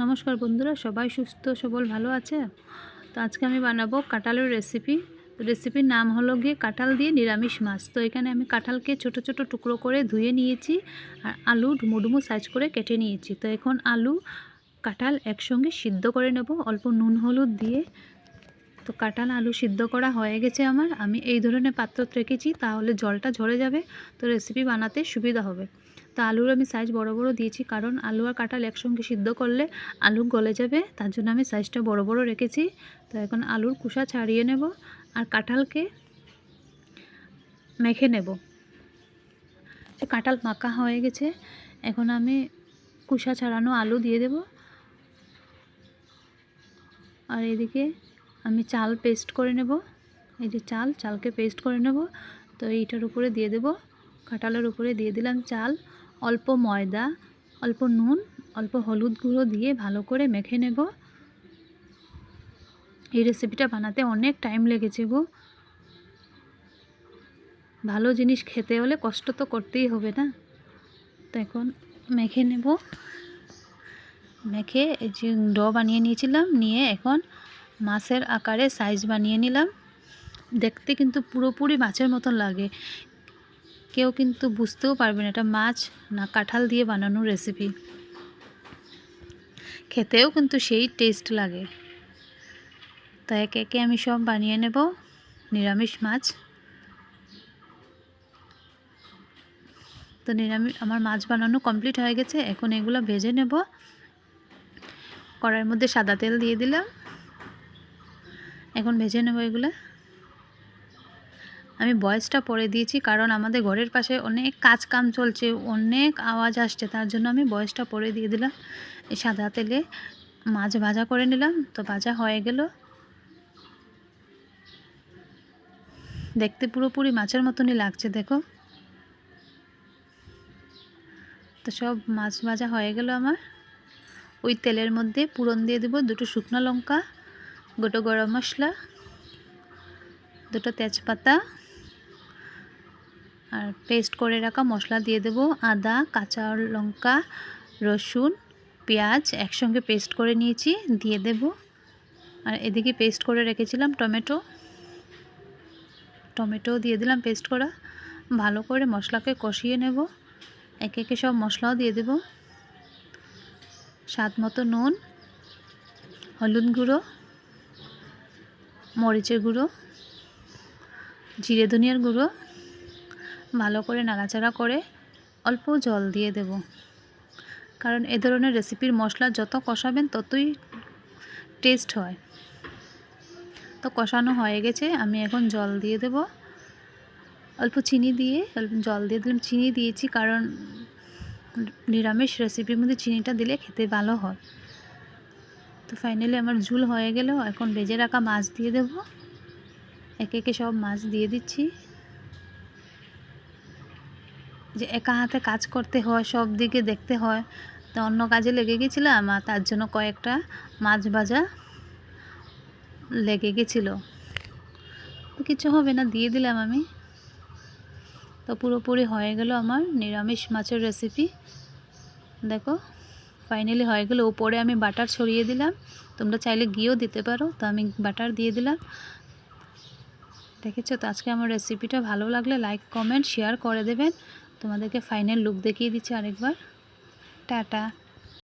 নমস্কার বন্ধুরা, সবাই সুস্থ, সবল, ভালো আছে? তো আজকে আমি বানাবো কাঁঠালের রেসিপি রেসিপির নাম হলো গিয়ে কাঁঠাল দিয়ে নিরামিষ মাছ। তো এখানে আমি কাঁঠালকে ছোট ছোট টুকরো করে ধুয়ে নিয়েছি আর আলু ডুমুডুমু সাইজ করে কেটে নিয়েছি। তো এখন আলু, কাঁঠাল একসঙ্গে সিদ্ধ করে নেব। অল্প নুন, হলুদ দিয়ে তো কাঁঠাল আলু সিদ্ধ করা হয়ে গেছে আমার। আমি এই ধরনের পাত্র রেখেছি, তাহলে জলটা ঝরে যাবে, তো রেসিপি বানাতে সুবিধা হবে। তো আলুর আমি সাইজ বড় বড় দিয়েছি, কারণ আলু আর কাঁঠাল একসঙ্গে সিদ্ধ করলে আলু গলে যাবে, তার জন্য আমি সাইজটা বড় বড় রেখেছি। তো এখন আলুর কুসা ছাড়িয়ে নেব আর কাঁঠালকে মেখে নেব। যে কাঁঠাল মাখা হয়ে গেছে, এখন আমি কুসা ছাড়ানো আলু দিয়ে দেব। আর এদিকে আমি চাল পেস্ট করে নেব। এই যে চাল, চালকে পেস্ট করে নেব। তো এইটার উপরে দিয়ে দেব। কাঁঠালের উপরে দিয়ে দিলাম চাল। অল্প ময়দা, অল্প নুন, অল্প হলুদ গুঁড়ো দিয়ে ভালো করে মেখে নেব। এই রেসিপিটা বানাতে অনেক টাইম লেগেছে গো। ভালো জিনিস খেতে হলে কষ্ট তো করতেই হবে না। তো এখন মেখে নেব। মেখে এই যে ড বানিয়ে নিয়েছিলাম। নিয়ে এখন মাছের আকারে সাইজ বানিয়ে নিলাম। দেখতে কিন্তু পুরোপুরি মাছের মতন লাগে। কেউ কিন্তু বুঝতেও পারবে না এটা মাছ না কাঁঠাল দিয়ে বানানো রেসিপি খেতেও কিন্তু সেই টেস্ট লাগে। তো একে একে আমি সব বানিয়ে নেব। নিরামিষ মাছ। তো নিরামিষ আমার মাছ বানানো কমপ্লিট হয়ে গেছে। এখন এগুলো ভেজে নেব। কড়াইয়ের মধ্যে সাদা তেল দিয়ে দিলাম। এখন ভেজে নেব এগুলো। আমি বয়সটা পরে দিয়েছি কারণ আমাদের ঘরের পাশে অনেক কাজ কাম চলছে, অনেক আওয়াজ আসছে, তার জন্য আমি বয়সটা পরে দিয়ে দিলাম। এই সাদা তেলে মাছ ভাজা করে নিলাম, তো ভাজা হয়ে গেল। দেখতে পুরোপুরি মাছের মতনই লাগছে, দেখো। তো সব মাছ ভাজা হয়ে গেল আমার। ওই তেলের মধ্যে পুরন দিয়ে দেবো দুটো শুকনো লঙ্কা গোটো গরম মশলা, দুটো তেজপাতা, আর পেস্ট করে রাখা মশলা দিয়ে দেব আদা, কাঁচা লঙ্কা, রসুন, পেঁয়াজ একসঙ্গে পেস্ট করে নিয়েছি, দিয়ে দেব। আর এদিকে পেস্ট করে রেখেছিলাম টমেটো। টমেটো দিয়ে দিলাম পেস্ট করা। ভালো করে মশলাকে কষিয়ে নেব। একে একে সব মশলাও দিয়ে দেব। স্বাদ মতো নুন, হলুদ গুঁড়ো মরিচের গুঁড়ো, জিরে ধনিয়ার গুঁড়ো, ভালো করে নাড়াচাড়া করে অল্প জল দিয়ে দেব। কারণ এ ধরনের রেসিপির মশলা যত কষাবেন ততই টেস্ট হয়। তো কষানো হয়ে গেছে, আমি এখন জল দিয়ে দেব। অল্প চিনি দিয়ে জল দিয়ে দিলাম। চিনি দিয়েছি কারণ নিরামিষ রেসিপির মধ্যে চিনিটা দিলে খেতে ভালো হয়। তো ফাইনালি আমার ঝুল হয়ে গেল। এখন বেজে রাখা মাছ দিয়ে দেব। একে একে সব মাছ দিয়ে দিচ্ছি। যে একা হাতে কাজ করতে হয়, সব দিকে দেখতে হয়। তো অন্য কাজে লেগে গেছিলাম আর তার জন্য কয়েকটা মাছ ভাজা লেগে গেছিল। তো কিছু হবে না, দিয়ে দিলাম আমি। তো পুরোপুরি হয়ে গেল আমার নিরামিষ মাছের রেসিপি দেখো। ফাইনালি হয়ে গেল। উপরে আমি বাটার ছড়িয়ে দিলাম। তোমরা চাইলে গিয়েও দিতে পারো, তো আমি বাটার দিয়ে দিলাম। দেখেছ তো, আজকে আমার রেসিপিটা ভালো লাগলে লাইক কমেন্ট শেয়ার করে দেবেন। তোমাদেরকে ফাইনাল লুক দেখিয়ে দিচ্ছি আরেকবার। টাটা।